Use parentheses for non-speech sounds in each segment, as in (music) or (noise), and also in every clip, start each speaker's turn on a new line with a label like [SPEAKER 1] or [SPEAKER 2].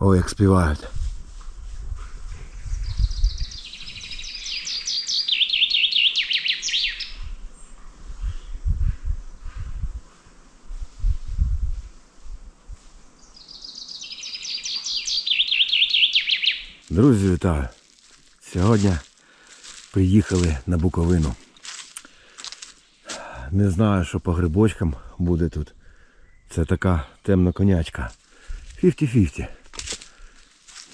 [SPEAKER 1] Ой, як співають. Друзі, вітаю! Сьогодні приїхали на Буковину. Не знаю, що по грибочкам буде тут. Це така темна конячка. 50-50.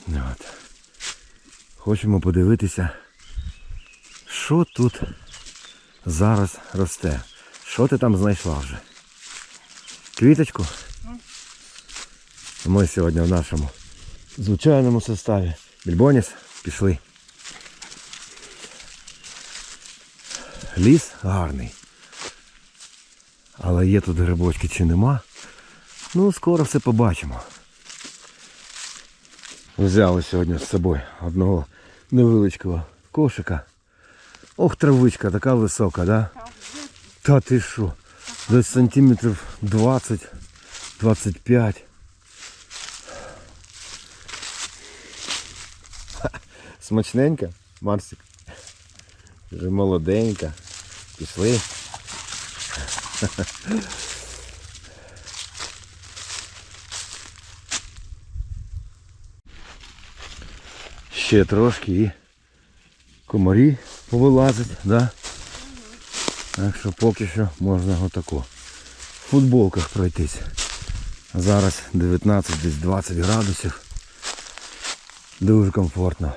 [SPEAKER 1] От. Хочемо подивитися, що тут зараз росте. Що ти там знайшла вже? Квіточку? Ми сьогодні в нашому звичайному составі. Більбоніс, пішли. Ліс гарний. Але є тут грибочки чи нема. Ну, скоро все побачимо. Взяли сьогодні з собою одного невеличкого кошика. Ох, травичка така висока, да? Та ти що? Десь сантиметрів 20-25. (laughs) Смачненька, Марсик. Вже молоденька. Пішли. (laughs) Ще трошки і комарі повилазять, да? Так що поки що можна отако. В футболках пройтись. Зараз 19 десь 20 градусів. Дуже комфортно.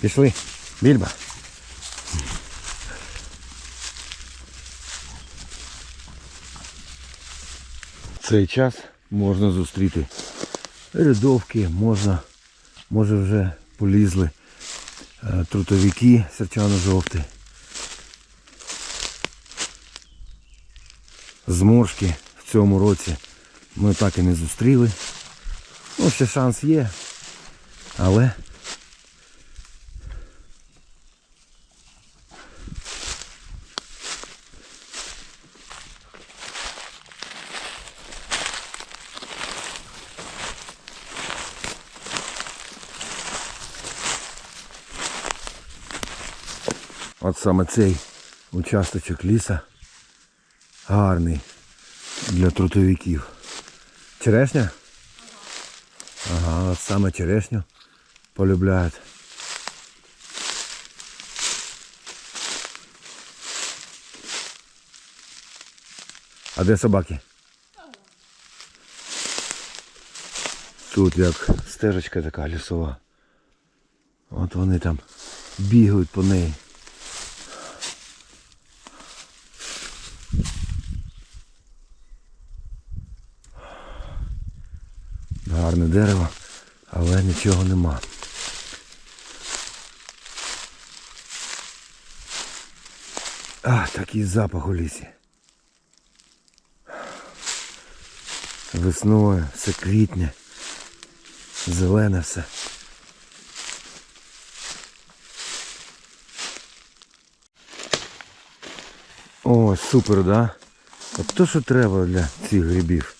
[SPEAKER 1] Пішли. Більба. Цей час можна зустріти рядовки, можна, може вже полізли е, трутовики серчано-жовті. Зморшки в цьому році ми так і не зустріли. Ну, ще шанс є, але От саме цей участочок ліса гарний для трутовиків. Черешня? Ага, от саме черешню полюбляють. А де собаки? Тут як стежечка така лісова. От вони там бігають по неї. Гарне дерево, але нічого нема. А, такий запах у лісі. Весною все квітне, зелене все. О, супер, да? От то, що треба для цих грибів,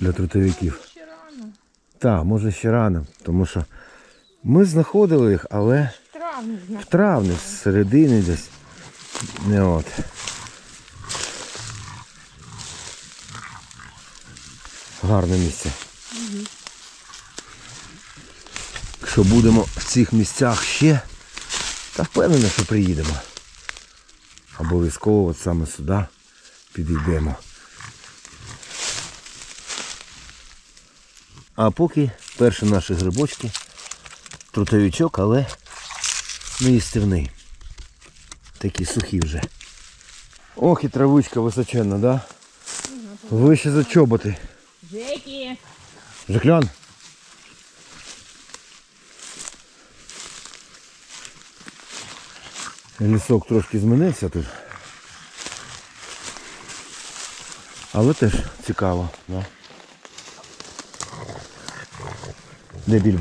[SPEAKER 1] для трутовиків. Так, може ще рано, тому що ми знаходили їх, але в травні, з середини десь. Не от. Гарне місце. Якщо будемо в цих місцях ще, та впевнений, що приїдемо. Обов'язково от саме сюди підійдемо. А поки перші наші грибочки, трутовичок, але не їстивний. Такі сухі вже. Ох і травичка височенна, да? Вище за чоботи.
[SPEAKER 2] Жеки.
[SPEAKER 1] Жеклян. Лісок трошки змінився тут. Але теж цікаво, да? Дебіль.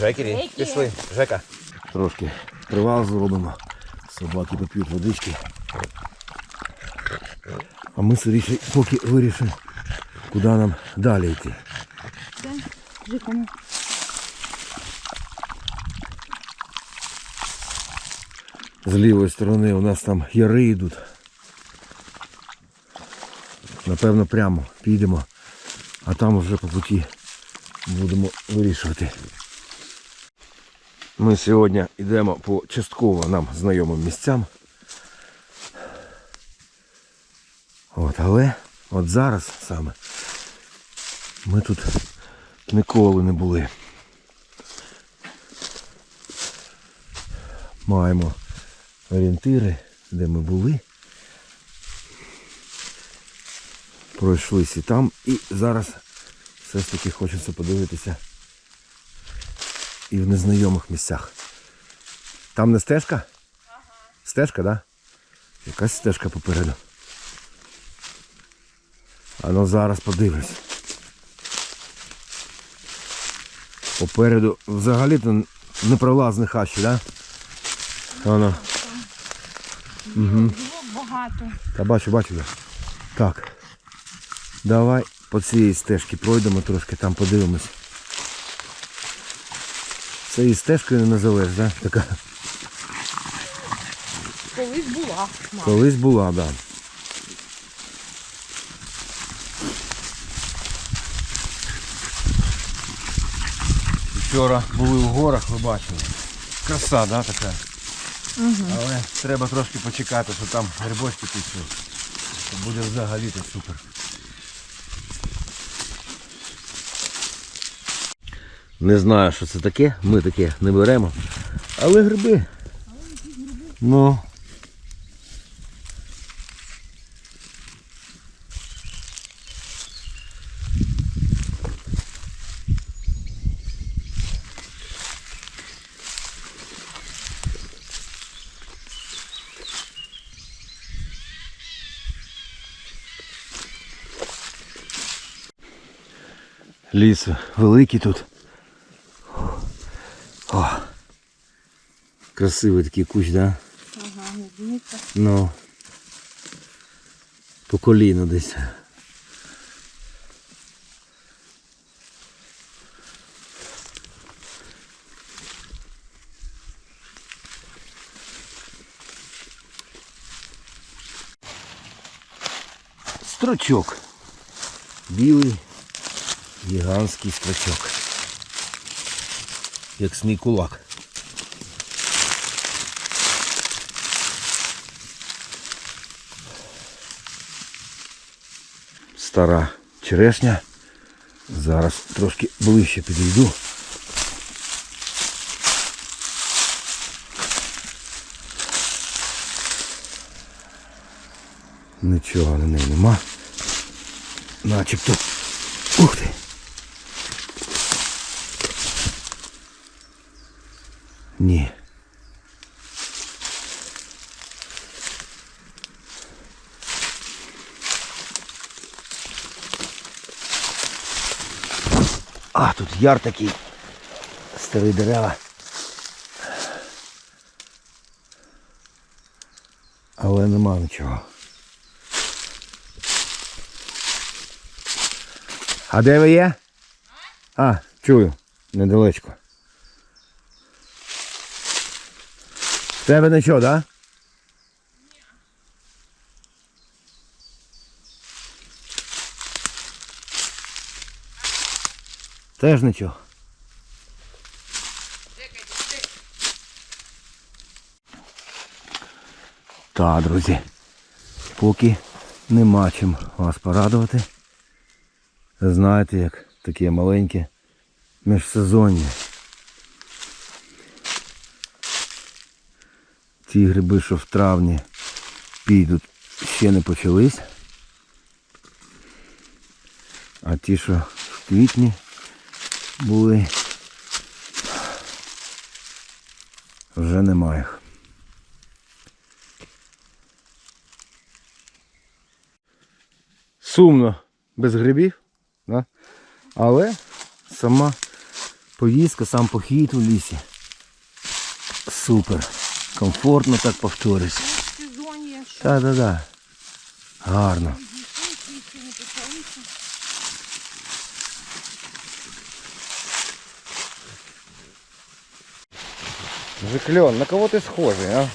[SPEAKER 1] Жекері, пішли, Жека. Трошки привал зробимо. Собаки поп'ють водички. А ми сиріше поки вирішимо, куди нам далі йти.
[SPEAKER 2] Жикому. Ну.
[SPEAKER 1] З лівої сторони у нас там яри йдуть. Напевно, прямо підемо, а там вже по путі будемо вирішувати. Ми сьогодні йдемо по частково нам знайомим місцям. От, але от зараз саме ми тут ніколи не були. Маємо орієнтири, де ми були. Пройшлись і там. І зараз все ж таки хочеться подивитися і в незнайомих місцях. Там не стежка? Ага. Стежка, так? Да? Якась стежка попереду. А ну зараз подивлюсь. Попереду взагалі-то непролазні хащі, так? Да? Воно.
[SPEAKER 2] Було багато.
[SPEAKER 1] Та бачу, бачу я. Так. Давай по цій стежці пройдемо трошки, там подивимось. Цією стежкою не називеш, да? Така
[SPEAKER 2] Колись була. мама.
[SPEAKER 1] колись була, да. Вчора були в горах, ви бачили. Краса, да, така. Але треба трошки почекати, що там грибочки пішли. Буде взагалі то супер. Не знаю, що це таке, ми таке не беремо. Але гриби. Ну. Ліс великий тут. О. Красивий такий кущ, да?
[SPEAKER 2] Ага, не.
[SPEAKER 1] Ну. По коліну десь. Строчок. Білий гігантський строчок. Як смій кулак. стара черешня. Зараз трошки ближче підійду. Нічого на неї нема. Начебто. Ух ти. Ні. А, тут яр такий. Старі дерева. Але нема нічого. А де ви є? А, чую, недалечко. Тебе нічого, так? Да? Теж нічого. Так, друзі, поки нема чим вас порадувати. Знаєте, як таке маленьке міжсезоння. Ті гриби, що в травні підуть, ще не почались. А ті, що в квітні були, вже немає. Сумно без грибів, да? але сама поїздка, сам похід у лісі. Супер. Комфортно так повторюсь.
[SPEAKER 2] Ну, сезон є, що
[SPEAKER 1] Так, так, так. Гарно.
[SPEAKER 2] дійсно ще не почалися.
[SPEAKER 1] Жиклен, на кого ти схожий, а?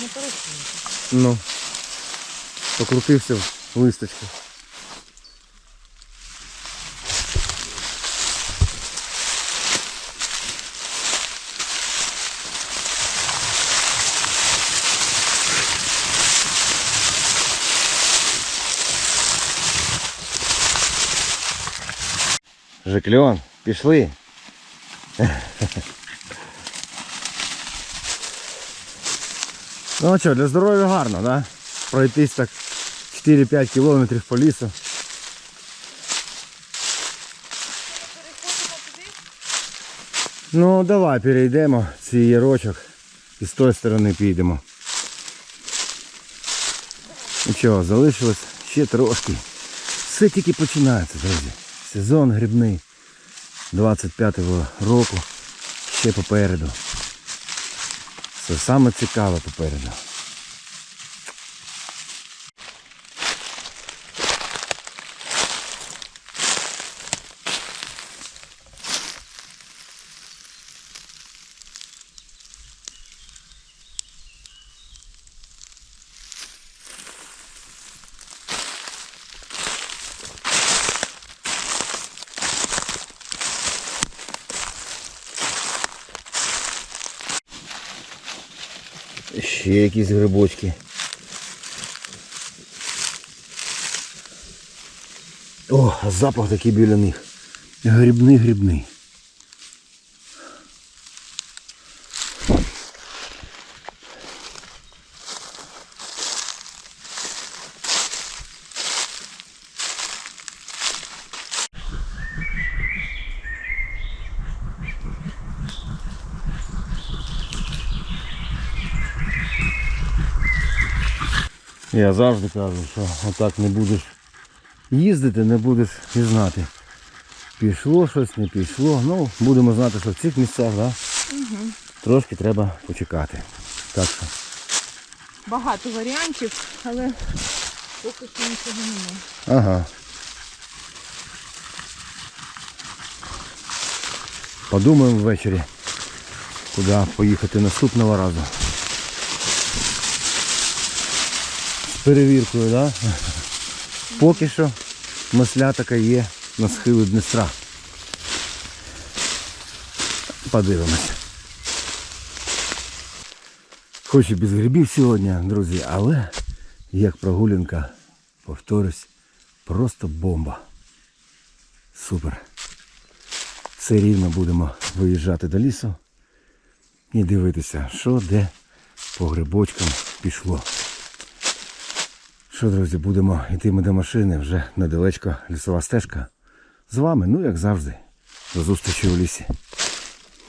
[SPEAKER 2] Не поросіння.
[SPEAKER 1] Ну. Покрутився в листочку. Жиклен, пішли. Ну а що, для здоров'я гарно, да? Пройтись так 4-5 кілометрів по лісу. Ну давай перейдемо цей ярочок і з тої сторони підемо. Нічого, залишилось ще трошки. Все тільки починається, друзі. Сезон грибний 25-го року ще попереду. Це саме цікаве попереду. Ще якісь грибочки. О, запах такий біля них. Грибний, Я завжди кажу, що отак не будеш їздити, не будеш і знати. Пішло щось, не пішло. Ну, будемо знати, що в цих місцях да, трошки треба почекати. Так що
[SPEAKER 2] Багато варіантів, але поки що нічого немає.
[SPEAKER 1] Ага. Подумаємо ввечері, куди поїхати наступного разу. З перевіркою? Да? Поки що масля така є на схилі Днестра. Подивимося. Хоч і без грибів сьогодні, друзі, але як прогулянка, повторюсь, просто бомба. Супер. Все рівно будемо виїжджати до лісу і дивитися, що де по грибочкам пішло. Що, друзі, будемо йти ми до машини, вже недалечко лісова стежка. З вами, ну як завжди. До зустрічі у лісі.